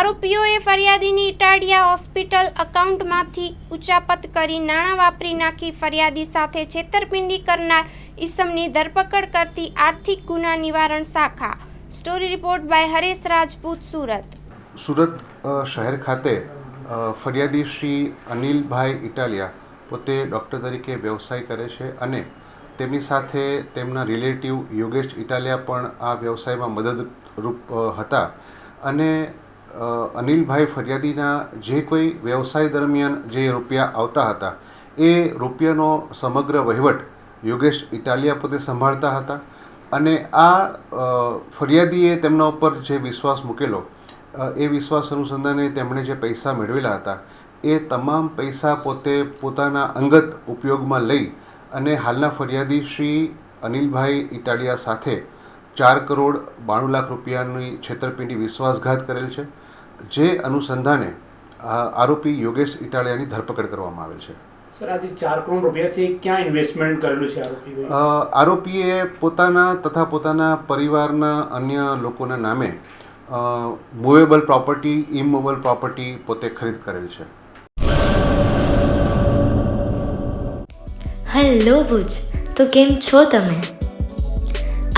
આરોપીઓએ ફરિયાદીની ઇટાડિયા હોસ્પિટલ અકાઉન્ટમાંથી ઉચાપત કરી નાણાં વાપરી નાખી ફરિયાદી સાથે છેતરપિંડી કરનાર ઈસમની ધરપકડ કરતી આર્થિક ગુના નિવારણ શાખા. Story report by Haresh Rajput, Surat. Surat શહેર ખાતે ફરિયાદી શ્રી અનિલભાઈ ઇટાલિયા પોતે ડૉક્ટર તરીકે વ્યવસાય કરે છે અને તેમની સાથે તેમના રિલેટિવ યોગેશ ઇટાલિયા પણ આ વ્યવસાયમાં મદદરૂપ હતા. અને અનિલભાઈ ફરિયાદીના જે કોઈ વ્યવસાય દરમિયાન જે રૂપિયા આવતા હતા, એ રૂપિયાનો સમગ્ર વહીવટ યોગેશ ઇટાલિયા પોતે સંભાળતા હતા અને આ ફરિયાદીએ તેમના ઉપર જે વિશ્વાસ મૂકેલો એ વિશ્વાસ અનુસંધાને તેમણે જે પૈસા મેળવેલા હતા, એ તમામ પૈસા પોતે પોતાના અંગત ઉપયોગમાં લઈ અને હાલના ફરિયાદી શ્રી અનિલભાઈ ઇટાલિયા સાથે ચાર કરોડ બાણું લાખ રૂપિયાની છેતરપિંડી વિશ્વાસઘાત કરેલ છે જે અનુસંધાને આરોપી યોગેશ ઇટાલિયાની ધરપકડ કરવામાં આવેલ છે. સર આજે ચાર કરોડ રૂપિયા છે ક્યાં ઇન્વેસ્ટમેન્ટ કરેલું છે આરોપી આરોપીએ પોતાના તથા પોતાના પરિવારના અન્ય લોકોના નામે મૂવેબલ પ્રોપર્ટી ઇમૂવેબલ પ્રોપર્ટી પોતે ખરીદ કરેલ છે. હેલો ભુજ. તો કેમ છો તમે?